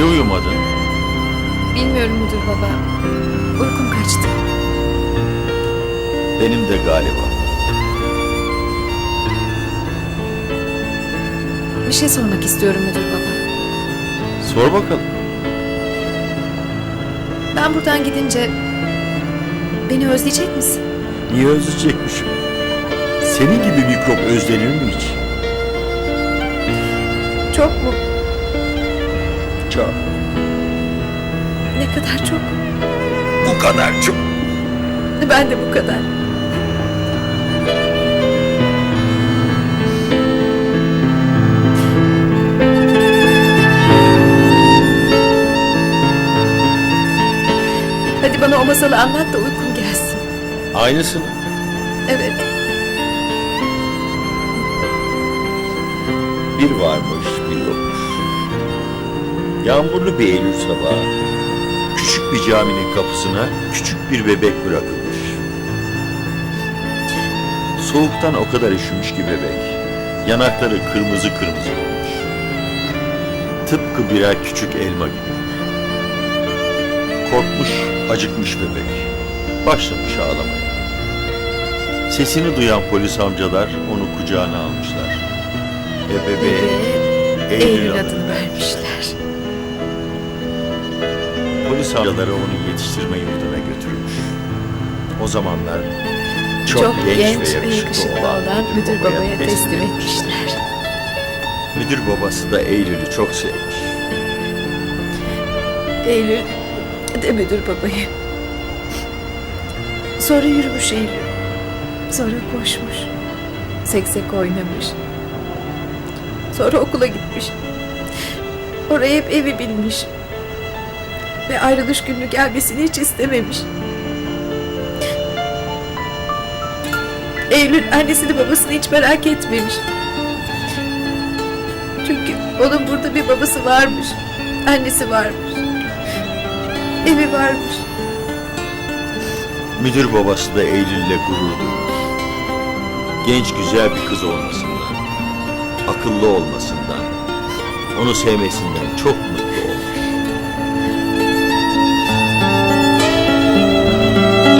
Niye uyumadın? Bilmiyorum müdür baba. Uykum kaçtı. Benim de galiba. Bir şey sormak istiyorum müdür baba. Sor bakalım. Ben buradan gidince beni özleyecek misin? Niye özleyecekmişim? Senin gibi mikrop özlenir mi hiç? Çok mu? Çok. Ne kadar çok? Bu kadar çok. Ben de bu kadar. Hadi bana o masalı anlat da uykum gelsin. Aynısını. Evet. Bir varmış, bir yokmuş. Yağmurlu bir Eylül sabahı. Küçük bir caminin kapısına küçük bir bebek bırakılmış. Soğuktan o kadar üşümüş ki bebek. Yanakları kırmızı kırmızı olmuş. Tıpkı birer küçük elma gibi. Korkmuş, acıkmış bebek. Başlamış ağlamaya. Sesini duyan polis amcalar onu kucağına almışlar. Ve bebeğe Eylül, Eylül adını adını amcaları onu yetiştirme yurduna götürmüş. O zamanlar çok, Çok, genç, genç, ve yakışıklı, olan, müdür babaya teslim etmişler. Müdür babası da Eylül'ü çok sevmiş. Eylül de müdür babayı. Sonra yürümüş Eylül. Sonra koşmuş. Seksek oynamış. Sonra okula gitmiş. Oraya hep evi bilmiş. Ve ayrılış günü gelmesini hiç istememiş. Eylül annesini babasını hiç merak etmemiş. Çünkü onun burada bir babası varmış. Annesi varmış. Evi varmış. Müdür babası da Eylül'le gurur duymuş. Genç güzel bir kız olmasından, akıllı olmasından, onu sevmesinden çok mutlu.